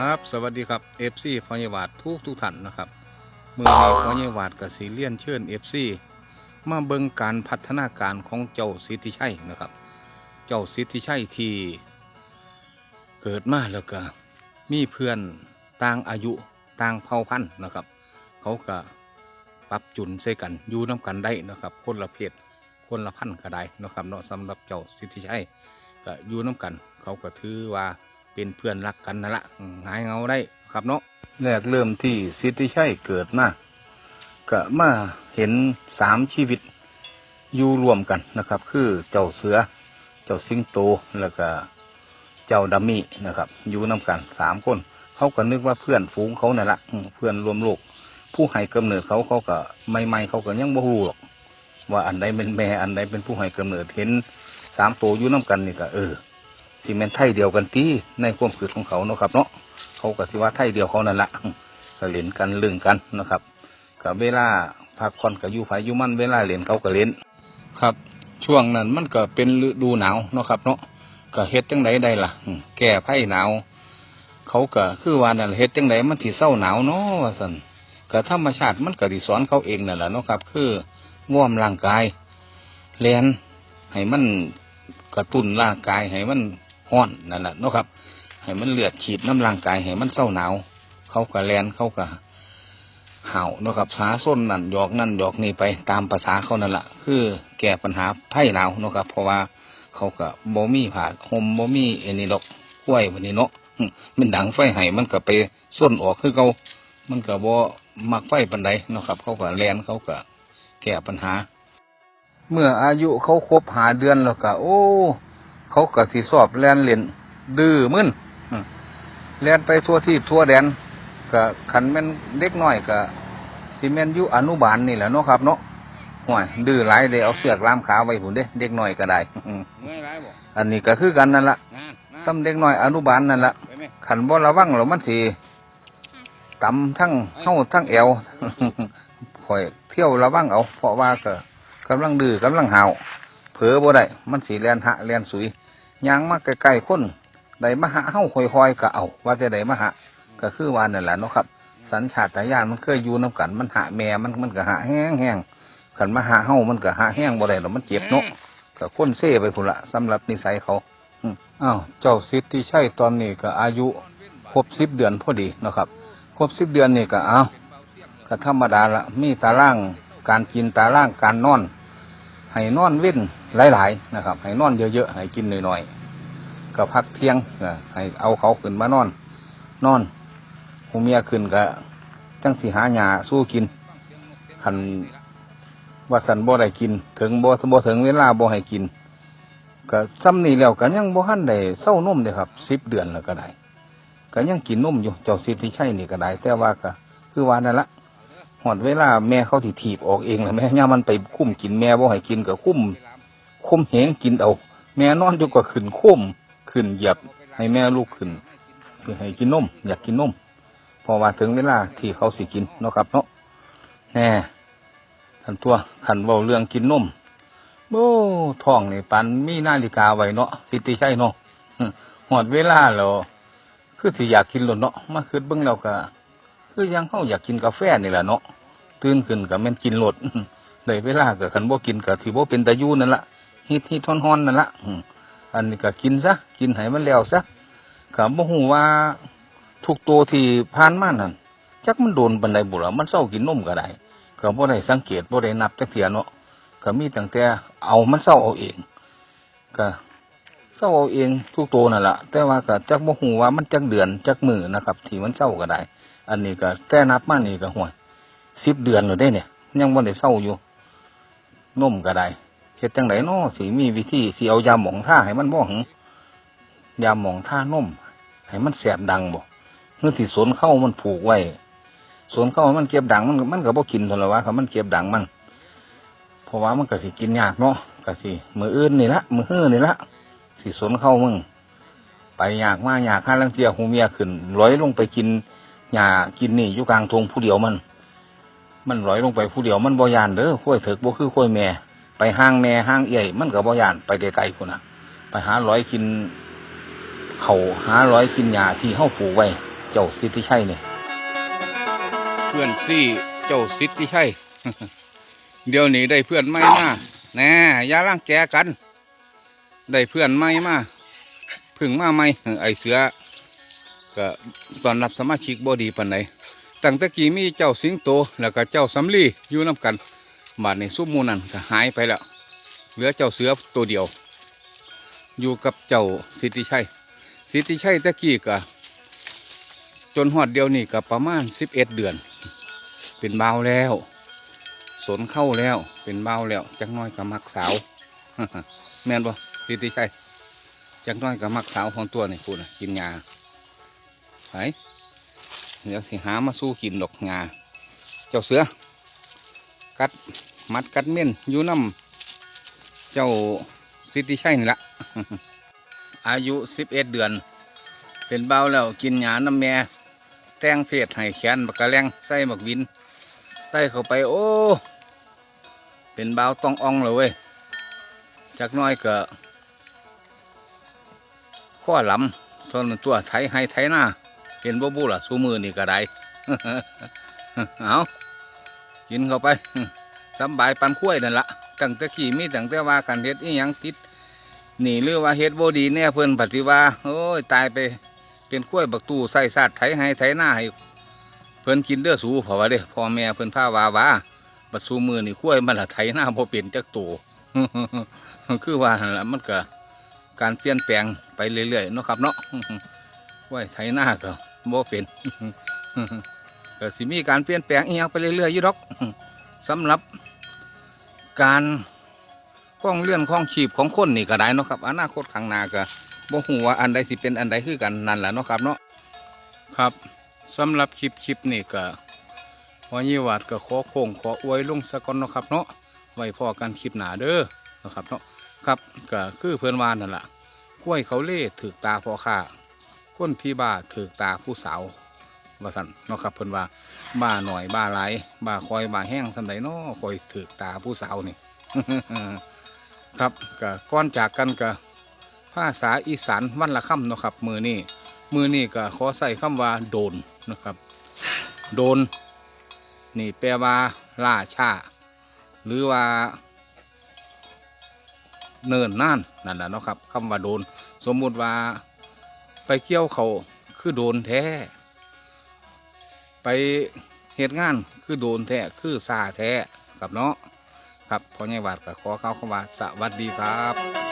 ครับสวัสดีครับเอฟซีพญาวาดทุกทุกท่านนะครับมือนี้พญาวาดกับสีเลียนเชิญเอฟซีมาเบิงการพัฒนาการของเจ้าสิทธิชัยนะครับ เจ้าสิทธิชัยที่เกิดมาแล้วก็มีเพื่อนต่างอายุต่างเผ่าพันธุ์นะครับ เขาก็ปรับจุนใส่กันอยู่น้ากันได้นะครับ คนละเพศคนละพันธุ์ก็ได้นะครับเนาะสำหรับเจ้าสิทธิชัยก็อยู่น้กัน เขาก็ถือว่า เป็นเพื่อนรักกันนั่นละหายเงาได้ครับเนาะแรกเริ่มที่สิทธิชัยเกิดมาก็มาเห็นสามชีวิตอยู่รวมกันนะครับ คือเจ้าเสือ เจ้าสิงโตแล้วก็เจ้าดัมมี่นะครับ อยู่น้กันสามคน เขาก็นึกว่าเพื่อนฝูงเขานั่นละเพื่อนรวมโลก ผู้ให้กำเนิดเขาเขาก็ไม่ไม่เขาก็ยังบ่รู้หรอกว่าอันใดเป็นแม่อันใดเป็นผู้ให้กำเนิดเห็นสามตัวอยู่น้ากันนี่ก็เออ ซีเมนไทยเดียวกันตีในความคิดของเขาเนาะครับ เนาะเขาก็สิว่าไทยเดียวเขานั่นละก็เล่นกันเรื่องกันนะครับกับเวลาพักผ่อนกับยู่ไฟยู่มันเวลาเล่นเขาก็เล่นครับ ช่วงนั้นมันก็เป็นฤดูหนาวเนาะครับ เนาะก็เฮ็ดจังไดได้ล่ะแก้ไพ่หนาว เขาก็คือว่านั่นล่ะเฮ็ดจังไดมันที่เศร้าหนาวเนาะว่าสันก็ธรรมชาติมันก็สิสอนเขาเองนั่นแหละเนาะครับ คือว่อมร่างกายเลียนให้มันกระตุ้นร่างกายให้มัน ห้อนนั่นแหละเนาะครับ ให้มันเลือดฉีดน้ำร่างกายให้มันเศร้าหนาว เขาก็แลนเขาก็เห่าเนาะครับสาส้นนั่นหยอกนั่นหยอกนี่ไปตามภาษาเขานั่นแหละคือแก้ปัญหาไผ่หนาวเนาะครับ เพราะว่าเขาก็บ่มีผ่าห่มบ่มีเอนี่ดอกกล้วยวันนี้เนาะมันดังไฟให้มันก็ไปส้นออกคือเขามันก็บ่มักไฟปันใดเนาะครับ เขาก็แลนเขาก็แก้ปัญหา เมื่ออายุเขาครบหาเดือนแล้วก็โอ้ เขาก็สิสอบแลนเล่นดื้อมึนอืมแลนไปทั่วที่ทั่วแดนก็ขันแม่นเด็กน้อยก็สิแม่นอยู่อนุบาลนี่แหละเนาะครับเนาะห่วยดื้อหลายเลยเอาเสือกล่ามขาไว้ผุนเด้เด็กน้อยก็ได้อืมเมื่อยไรบ่อันนี้ก็คือกันนั่นละงานงานซ้ำเด็กน้อยอนุบาลนั่นละไปไหมขันบ่ระวังแล้วมันสิตำทั้งเท้าทั้งแอวข่อยเที่ยวระวังเอา เพราะว่าก็กำลังดื้อกำลังเห่าเผลอบ่ได้มันสีแลนหะแลนสุย ยางมาใกล้ๆคนได้มหะเฮาคอยๆก็เอาว่าจะได้มหะก็คือวานั่นแหละเนาะครับ สัญชาตญาณมันเคยอยู่นํกัน มันหะแม่มันมันก็หะแห้งแห้งๆขันมาหะเฮามันก็หะแห้งบ่ได้หรอกมันเจ็บเนาะก็คนเซ่ไปพุ่นละสำหรับนิสัยเขาอ้าวเจ้าสิทธิ์ที่ใชัยตอนนี้ก็อายุครบสิบเดือนพอดีนะครับครบสิบเดือนนี่ก็เอาก็ธรรมดาละมีตารางการกินตารางการนอน ให้นอนเว้นหลาย ๆ นะครับ ให้นอนเยอะๆให้กินหน่อยๆก็พักเที่ยงให้เอาเขาขึ้นมานอน นอนหูเมียขึ้นก็จังสีหาหยาสู้กินคันว่าสันบ่ได้กิน ถึงบ่บ่ถึงเวลาบ่ให้กินก็ซ้ำนี่แล้วก็ยังบ่ทันได้เศร้านมเลยครับสิบเดือนแล้วก็ได้ก็ยังกินนมอยู่เจ้าสิทธิชัยนี่ก็ได้แต่ว่าก็คือว่านั่นละ หอดเวลาแม่เขาที่ถีบออกเองแล้วแม่ย่ามันไปคุ้มกินแม่บ่ให้กินก็คุ้มคุ้มเหงกินเอา แม่นอนอยู่ก็ขึ้นคุ้มขึ้นเหยียบให้แม่ลูกขึ้นคือให้กินนมอยากกินนมพอว่าถึงเวลาที่เขาสิกินเนาะครับเนาะแน่ขันตัวขันเบาเรื่องกินนมโอ้ท้องนี่ปันมีนาฬิกาไว้เนาะสิทธิชัยเนาะหอดเวลาแล้วคือที่อยากกินหล่นเนาะมาคืดเบิ่งแล้วก็ คือยังเฮาอยากกินกาแฟนี่แหละเนาะตื่นขึ้นก็แม่นกินโลดได้เวลาก็คันบ่กินก็สิบ่เป็นตาอยู่นั่นละฮิตฮิตฮ้อนๆนั่นละอันนี้ก็กินซะกินให้มันแล้วซะก็บ่ฮู้ว่าทุกตัวที่ผ่านมานั่นจักมันโดนปานใดบุล่ะมันเศร้ากินนมก็ได้ก็บ่ได้สังเกตบ่ได้นับจักเทียเนาะก็มีตั้งแต่เอามันเศร้าเอาเองก็เศร้าเอาเองทุกตัวนั่นแหละแต่ว่าก็จักบ่ฮู้ว่ามันจักเดือนจักมือนะครับ ที่มันเศร้าก็ได้ อันนี้ก็แต่นับมานี่ก็ห่วยสิบเดือนแล้วได้เนี่ย ยังบ่ได้เศร้าอยู่นุ่มก็ได้เฮ็ดจังไดเนาะสิมีวิธีสิเอายาหมองท่าให้มันบ่หึยาหมองท่านุ่มให้มันแสบดังบ่เมื่อที่สนเข้ามันผูกไว้สนเข้ามันเก็บดังมันก็มันก็บ่กินเท่าไหร่วะครับมันเก็บดังมันเพราะว่ามันก็สิกินยากเนาะก็สิมืออื่นนี่ละมือฮื้อนี่ละสิสนเข้ามึงไปอยากมาอยากข้าลังเทียหูเมียขึ้นร้อยลงไปกิน หญ้ากินนี่อยู่กลางทงผู้เดียวมัน มันร้อยลงไปผู้เดียวมันบ่ยานเด้อข้อยเถิกบ่คือข้อยแม่ ไปห้างแม่ห้างเอี่ยมันก็บ่ยานไปไกลๆพุ่นน่ะ ไปหาร้อยกิน เขาหาร้อยกินหญ้าที่เฮาปลูกไว้ เจ้าสิทธิชัยนี่เพื่อนซี่เจ้าสิทธิชัยเดี๋ยวนี้ได้เพื่อนใหม่มาแน่ย่าร่างแกกัน ได้เพื่อนใหม่มาพึ่งมาใหม่ไอเสือ ก็ตอนรับสมาชิกบ่ดีปานใดตั้งแต่กี้มีเจ้าสิงโตแล้วก็เจ้าสำลีอยู่นํกันบาดนี้ซุปหมูนั่นก็หายไปแล้วเหลือเจ้าเสือตัวเดียว อยู่กับเจ้าสิทธิชัยสิทธิชัยตะกี้ก็จนหอดเดียวนี่ก็ประมาณสิบเอ็ดเดือน เป็นเบาแล้ว สนเข้าแล้วเป็นเบาแล้วจักน้อยก็มักสาวแม่นบ่สิทธิชัยจักน้อยก็มักสาวของตัวนี่พูดนกินยา ไปเดี๋ยวสิหามาสู้กินดอกงาเจ้าเสือ กัดมัดกัดเม่นอยู่น้ำเจ้าสิทธิชัยนี่ละอายุสิบเอ็ดเดือน เป็นเบาแล้วกินหยาน้ำแม่แตงเพศให้แขนบักกะแรงใส่บักวิน ใส่เข้าไปโอ้ เป็นเบาต้องอ่องเลยเว้ยจากน้อยก็ข้อลำทนตัวไถให้ไถหน้า เป็นบ่บูล่ะสูมือนี่ก็ได้เอากินเข้าไปสบายปันคุ้ยนั่นละตั้งแต่ขี่มีตั้งแต่ว่ากันเฮ็ดอีหยังติดนี่หรือว่าเฮ็ดบ่ดีแน่เพิ่นปฏิว่าโอ้ยตายไปเป็นกล้วยบักตูใส่สัตว์ไถให้ไถหน้าให้เพิ่นกินเด้อสูเพราะว่าเด้พ่อแม่เพิ่นพาวาว่าบัดสูมือนี่กล้วยมันละไถหน้าบ่เป็นจักตัวคือว่าหั่นละมันก็การเปลี่ยนแปลงไปเรื่อยๆเนาะครับเนาะกล้วยไถหน้าก็ บ่เป็นก็สิมีการเปลี่ยนแปลงอีหยังไปเรื่อยๆอยู่ดอกสำหรับการข้องเลื่อนข้องชีพของคนนี่ก็ได้เนาะครับอนาคตข้างหน้าก็บ่ฮู้ว่าอันใดสิเป็นอันใดคือกันนั่นแหละเนาะครับเนาะครับสำหรับคลิปคลิปนี่ก็วายีวัดก็ขอโค้งขออวยลงสะก่อนเนาะครับเนาะไว้พอกันคลิปหนาเด้อนะครับเนาะครับก็คือเพื่อนวานนั่นแหละกล้วยเขาเล่ถือตาพอข้า คนพี่บ้าถือตาผู้สาวว่าสันเนาะครับเพิ่นว่าบ้าหน่อยบ้าหลายบ้าคอยบ้าแห้งสำใดเนาะคอยถือตาผู้สาวนี่ ครับก็ก้อนจากกันกับภาษาอีสานวันละคำเนาะครับ มือนี่มือนี่ก็ขอใส่คำว่าโดนนะครับ โดน นี่แปลว่าล่าช้าหรือว่า เนินน่านนั่นแหละเนาะครับคำว่าโดน สมมุติว่า ไปเกี่ยวเขาคือโดนแท้ ไปเหตุงานคือโดนแท้คือซาแท้ครับเนาะครับพ่อใหญ่วัดก็ขอเข้าคำว่าสวัสดีครับ